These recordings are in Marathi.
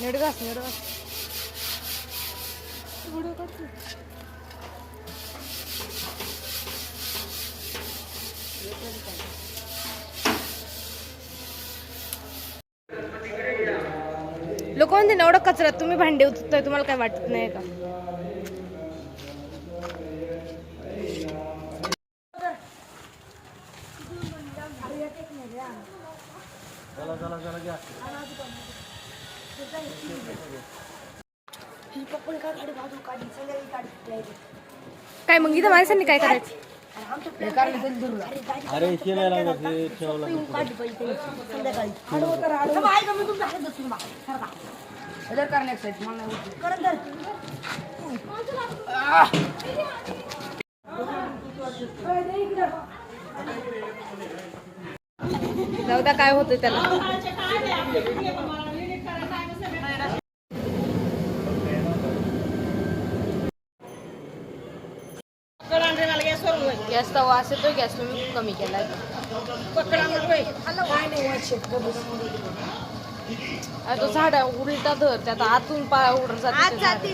नीट घास नीट घास. व्हिडिओ काढतो लोक म्हणते ना एवढं कचरा तुम्ही भांडे उचलताय तुम्हाला काय वाटत नाही का? चला चला चला घ्या. काय मग इथं माणसांनी काय करायचं? अरे जाऊ द्या काय होतं त्याला. गॅसचा वास येतोय गॅस तुम्ही कमी केलाय. अरे तो झाड उलटा धर त्यात आतून पाय उडत जाते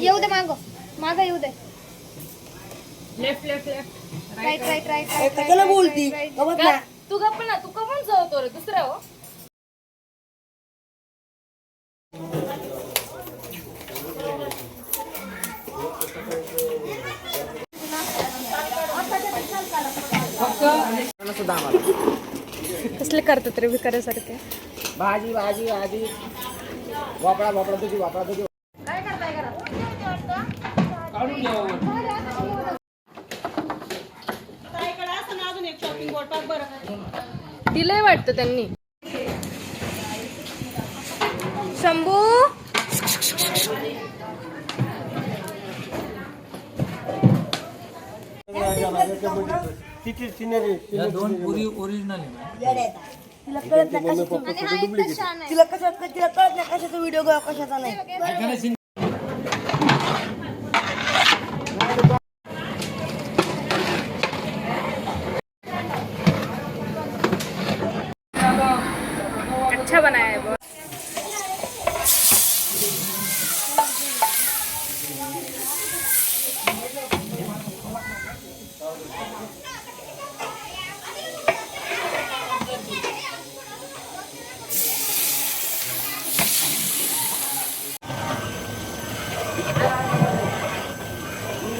येऊ दे मागो. मागा येऊ दे. Left left left right right right कशाला बोलती. गवत ना. तू गप्प ना तू कमून रे दुसऱ्या हो. कसले करतात रे भिकाऱ्यासारखे. भाजी भाजी भाजी. वापरा वापरा तुझी वापरा तुझी. दिलंय वाटतं त्यांनी. शंभू? तिची सिनेरी या दोन पुरी ओरिजिनल आहे. तिला कळत नाही कशाचं तिला कसं तिला कळत नाही कशाचा व्हिडिओ कशाचा नाही.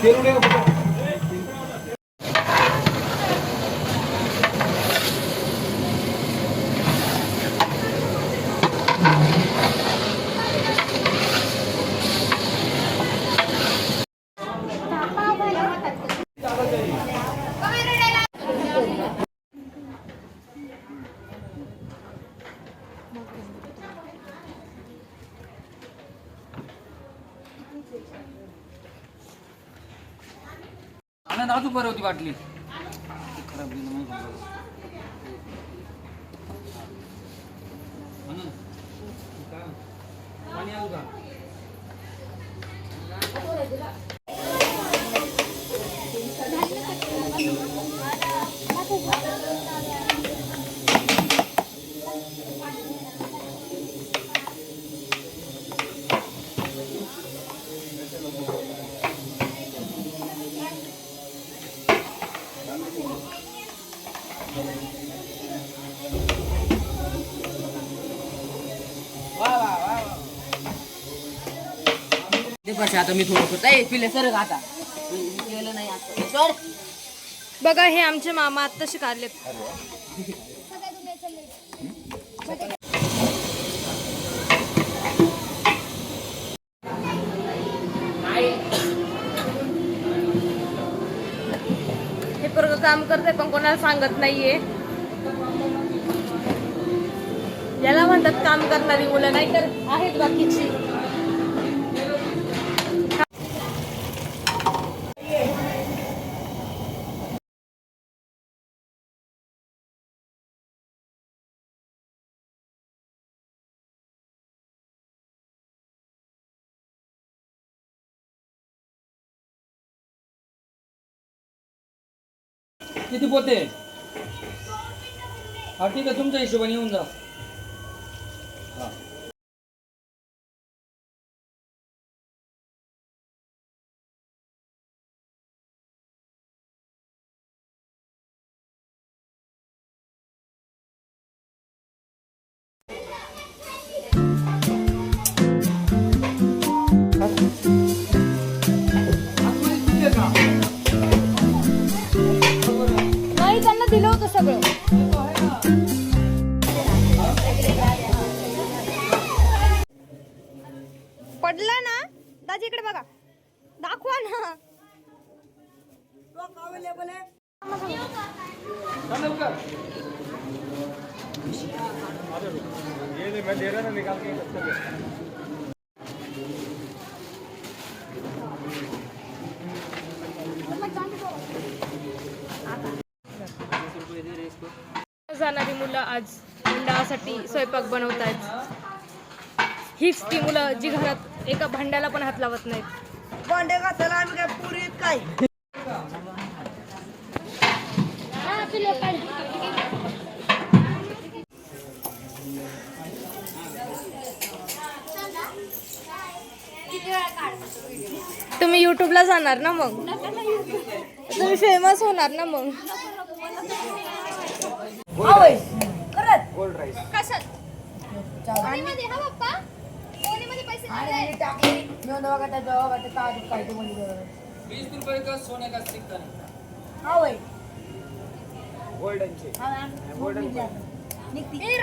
आनंद अजून बरं होती वाटली. ते आता मी थोडं ए पिले सर आता. केलं नाही आता. बघा हे आमचे मामा आत्ता शिकारलेत हे पोरगं काम करते पण कोणाला सांगत नाहीये. याला म्हणतात काम करणारी मुलं नाही तर आहेत बाकीची. किती पोते? हा ठीक आहे तुमच्या हिशोबाने येऊन जा. हा. दिलं होतं सगळं. पडला ना? दाजी इकडे बघा. दाखवा ना. अवेलेबल आहे थांब लवकर. जाणारी मुलं आज मंडळासाठी स्वयंपाक बनवत आहेत हीच ती मुलं जी घरात एका भांड्याला पण हात लावत नाहीत. भांडे घासायला आम्ही काय पुरीत काय? तुम्ही युट्यूबला जाणार ना मग? तुम्ही फेमस होणार ना मग? कशात? पाणीमध्ये पप्पा पाणीमध्ये पैसे दिले. वीस रुपये का सोने का सिक्का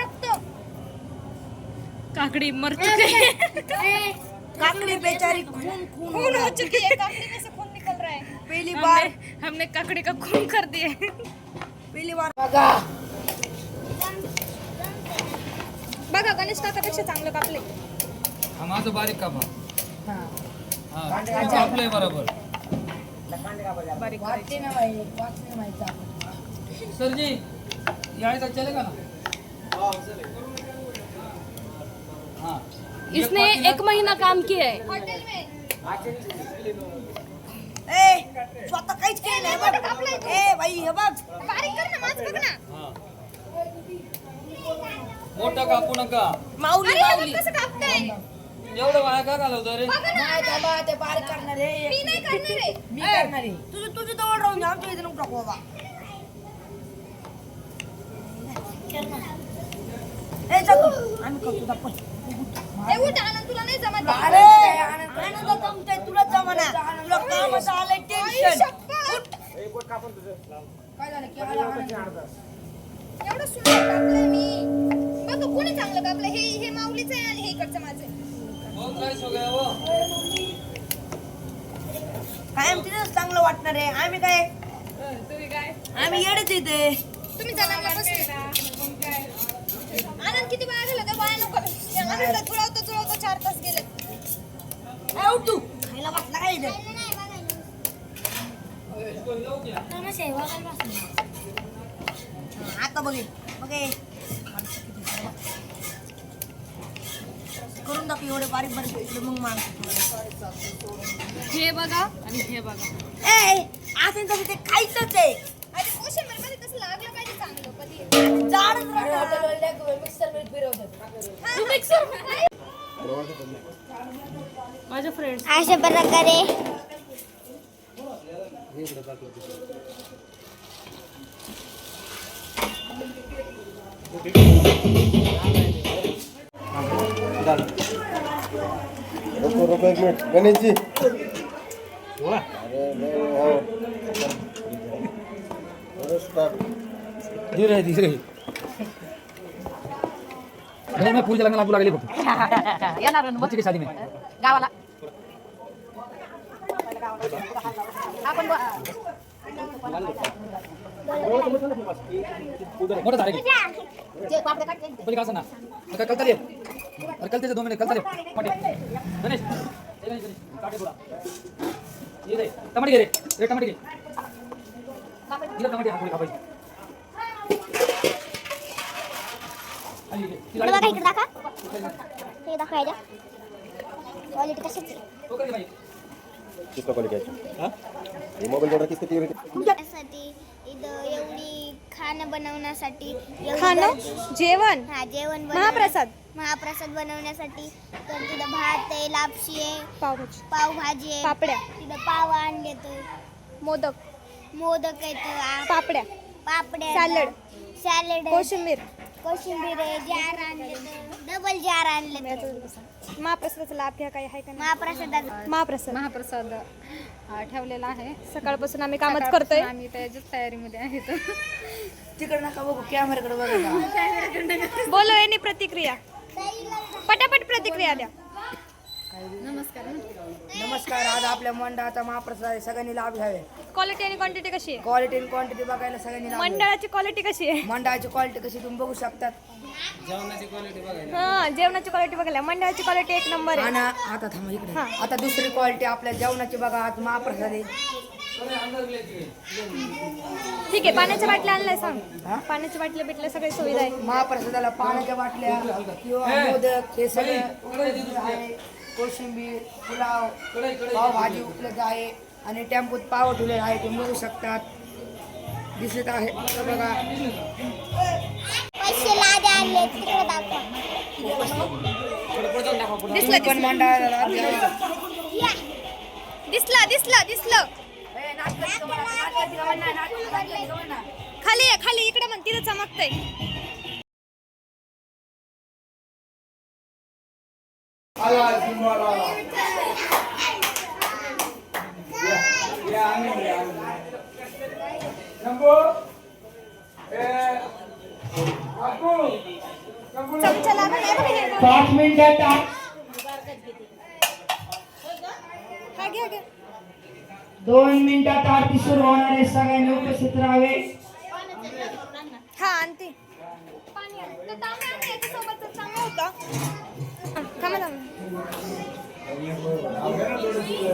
रक्त. काकडी काकड़ी बेचारी खून खून खून हो। चुकी है काकड़ी में से खून निकल रहा है पहली बार. हमने काकड़ी का खून कर दिए पहली बार. बघा. बघा गणेश काकापेक्षा चांगलं कापले हा माझं बारीक कापा. हा. कापलंय बरोबर. सर जी यायचा चलेगा ना हाँ. इसने एक महीना काम किया है. हॉटेल में. ए स्वतः काहीच केलं नाही बघ. ए बाई हे बघ बारीक कर ना माझ बघ ना हाँ मोठा कापू नका. माऊली अरे माऊली. कसं कापतंय? एवढं वाया का घालवतो रे? बघा ना. नाही बाबा ते बारीक करणार आहे. मी नाही करणार आहे. मी करणार आहे. तुझं तुझं जवळ राहून जा, आमच्या इथे नको टाकू बाबा. ए जातो आम्ही करतो दाखव. ए उठ आनंद तुला नाही जमत अरे आनंद जमतंय तुला जमाना तुला कामाचं आलंय टेन्शन शपथ. काय झालं? की आला आनंद. एवढं सुंदर कापलंय मी. बघ कोणी चांगलं कापलं हे हे माऊलीचं आहे आणि हे इकडचं माझं आहे. बहुत राईस हो गया वो कायम तिथंच चांगलं वाटणार आहे? आम्ही काय? आम्ही येडेच इथे. तुम्ही जनावरला बसले आनंद किती वाया झाला त्या वाया नको त्या आनंदात जुळवतो जुळवतो चार तास गेले. ए, उठ तू. खायला बसला काय इथे? आता बघे. बघे. एवढे बारीक बारीक इकडे मग मान हे बघा आणि हे बघा. ए असं तसं ते खायचंच आहे अरे कोशिंबीरमध्ये कसं लागलं पाहिजे चांगलं कधी. जाडच माझ्या फ्रेंड्स अशा प्रकारे. रुको रुको एक मिनट गणेश जी नहीं, हो. धीरे धीरे नहीं मैं फूल जलाने लागू लागली फक्त. येणार ना बच्चे की शादी में गावाला. आपण ब- मोठं झालं की पहिले का असं ना आता कल चालेल अरे कल त्याचे दोन मिनिट कल चालेल गणेश टमाटे घे रे रे टमाटे घे टमाटे हा थोडी कापायची आणि घे. ती बघा लाडी- इकडे दाखवा. दाखवायचं क्वालिटी कशाची क्वालिटी हा? हे मोबाईल ऑर्डर इथं एवढी खाणं बनवण्यासाठी खाणं? जेवण? हा जेवण बनवण्या- महाप्रसाद? महाप्रसाद बनवण्यासाठी तर तिथं भात आहे लापशी आहे पावभाजी. पावभाजी आहे. पापड्या. तिथं पाव आणले तर मोदक. मोदक आहेत पापड्या. पापड्या सॅलड. सॅलड. कोशिंबीर. कोशिंबीर आहे जार आणले डबल जार आणले महाप्रसादाचा लाभ घ्या काही आहे का नाही? महाप्रसादात महाप्रसाद. महाप्रसाद अ, ठेवलेला आहे. सकाळपासून आम्ही कामच करतोय. आम्ही त्याच्याच तयारीमध्ये आहेत तिकडे नका बघू कॅमेराकडे बघा. बोलो यांनी प्रतिक्रिया. पटापट प्रतिक्रिया द्या. नमस्कार. आज आपल्या मंडळाचा महाप्रसाद आहे सगळ्यांनी लाभ घ्यावे. क्वालिटी आणि क्वांटिटी कशी आहे? क्वालिटी आणि क्वांटिटी बघायला सगळ्यांनी लाभ घ्यावे. मंडळाची क्वालिटी कशी आहे? मंडळाची क्वालिटी कशी तुम्ही बघू शकतात. हा जेवणाची क्वालिटी बघायला. मंडळाची क्वालिटी एक नंबर आहे. आणि आता थांबा इकडे. आता दुसरी क्वालिटी आपल्या जेवणाची बघा आज महाप्रसाद आहे. ठीक आहे पाण्याच्या बाटल्या आणलाय सांग. हा? पाण्याच्या बाटल्या बिटल्या सगळी सुविधा आहे महाप्रसादाला पाण्याच्या बाटल्या किंवा मोदक हे सगळं आहे. कोशिंबीर पुलाव पावभाजी उपलब्ध आहे आणि टेम्पोत पाव ठेवले आहे तुम्ही बघू शकतात. दिसत आहे. बघा. दिसलं पण मंडळाला. दिसलं दिसलं दिसलं. ए, नाच करते का म्हणा? हे. पाच मिनिटात हा दोन मिनिटात आरती सुरू होणार आहे. सगळ्यांनी उपस्थित राहावे हा आणते. पाणी होता.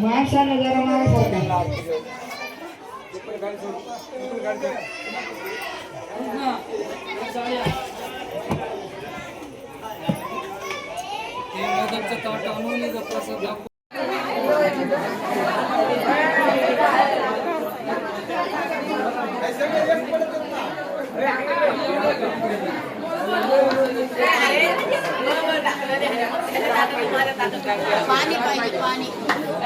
माणसाने जरा माणसाने ते मोदकचं ताट आणून इथं प्रसाद दाखव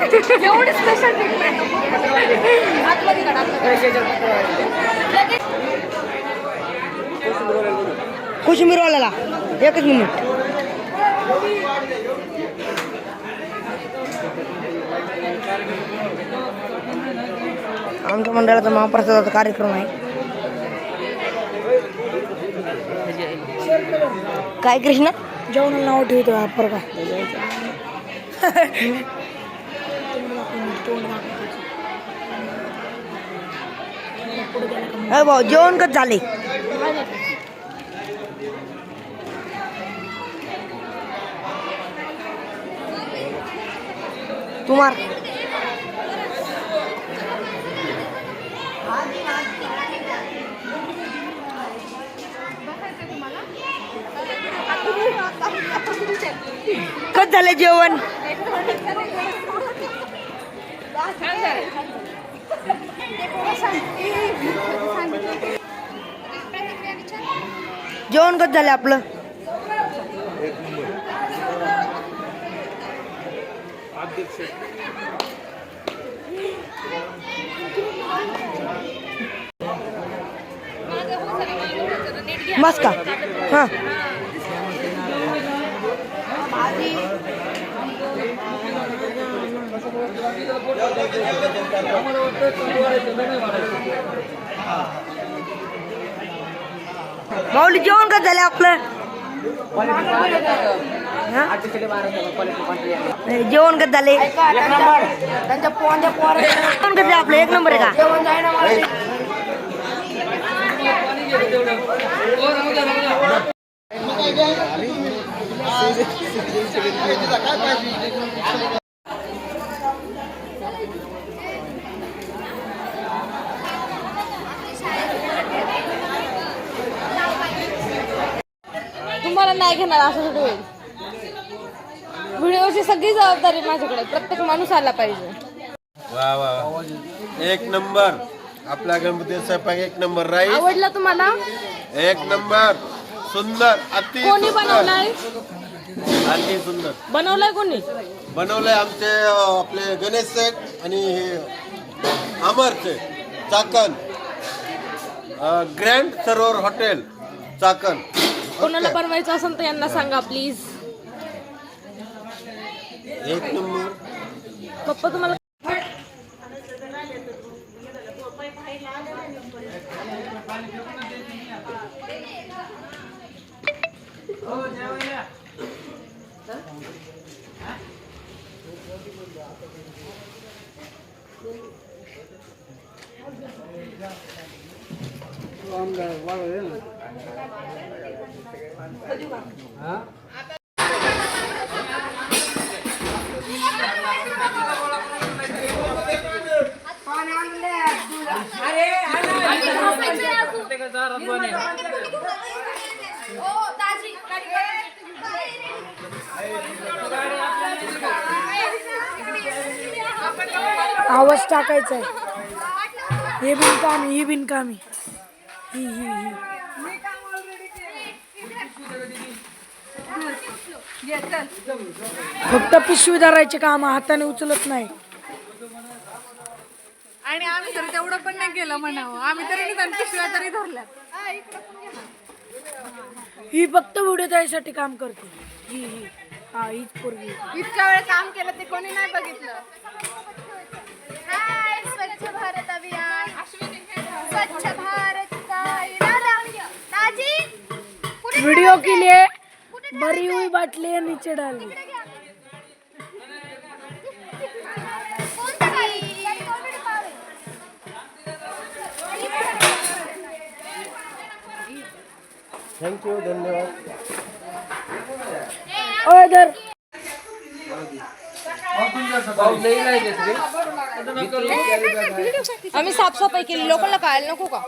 एवढी स्पेशल काढ, आतमध्ये काढ. कोशिंबीरवाल्याला. एकच मिनिट आमच्या मंडळाचा महाप्रसादाचा कार्यक्रम आहे. काय कृष्ण? जेवणाला नाव ठेवतो हा का अरे भाऊ जेवण कच झाले. तुम्हार कच झाले जेवण? जेवण कसं झालं आपलं? मस्त. का हां. माऊली जेवण कसं झालं आपलं? हा? जेवण कसं झाले? त्यांच्या पोहांच्या जेवण कसं आपलं? एक नंबर आहे का? जेवण जायना मला नाही घेणार असं सगळं होईल. व्हिडिओची सगळी जबाबदारी माझ्याकडे प्रत्येक माणूस आला पाहिजे. वा वा वा. एक नंबर. आपला गणपती स्वयंपाक एक नंबर राईस आवडला तुम्हाला? एक नंबर. सुंदर अति कोणी सुंदर. बनवलाय? अति सुंदर. बनवलाय कोणी? बनवलंय आमचे अं, आपले गणेश सेठ आणि हे अमरचे Chakan. Grand Sarovar hotel Chakan. कोणाला बनवायचं असेल तर यांना सांगा प्लीज एक नंबर. पप्पा तुम्हाला आवाज टाकायचा आहे. हे बिनकामी ही बिनकामी. ही ही ही. फक्त पिशवी धरायचे काम हाताने उचलत नाही. आणि आम्ही तर तेवढं पण नाही केलं म्हणावं. आम्ही तरी निदान पिशव्या तरी धरल्या. ही फक्त व्हिडिओ द्यायसाठी काम करते. ही ही. हा हीच पोरगी. इतक्या वेळ काम केलं ते कोणी नाही बघितलं. हाय स्वच्छ भारत अभियान. स्वच्छ भारत का इरादा दाजी कुठे वीडियो के लिए भरी हुई बाटली है नीचे डाली थैंक यू धन्यवाद. और इधर। आम्ही साफसफाई केली लोकल कळायला लोगों का?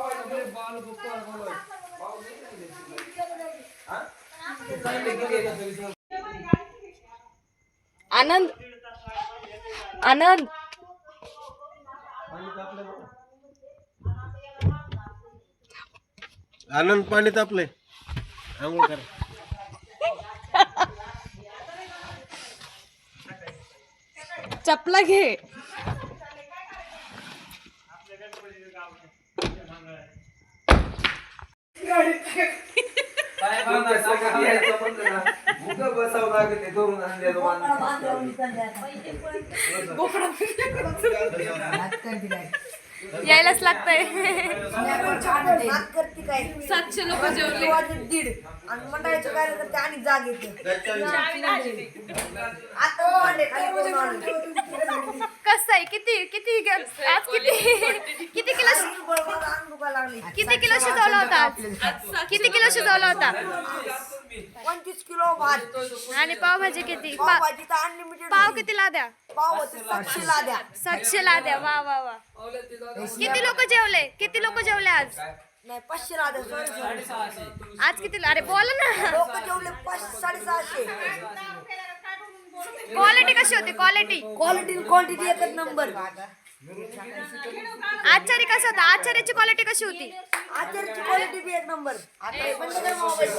आनंद आनंद. आनंद पाणी तापले आंघोळ करा. चपला घे. यायलाच लागतंय. सातशे लोक जेवले. दीड. आणि मंडळाचे कार्यकर्ते आणि जाग येते. आता कसं आहे? किती किती ग- आज किती किती किलो. किती किलो शिजवला होता आज? किती किलो शिजवला होता? पंचवीस किलो भात. आणि पावभाजी किती? पाव पा- भाजी तर अनलिमिटेड पाव किती लाद्या? पाव होते सातशे लाद्या. सातशे लाद्या. वा वा वा. किती लोक जेवले? किती लोक जेवले आज? नाही पाचशे लाद्या सॉरी सॉरी आज किती अरे बोल ना. लोक जेवले पाच साडेसहाशे. क्वालिटी कशी होती? क्वालिटी क्वालिटी क्वांटिटी एकच नंबर आचारी कसं होता? आचार्याची क्वालिटी कशी होती? आचार्याची क्वालिटी बी एक नंबर आता हे बंद कर मोबाईल.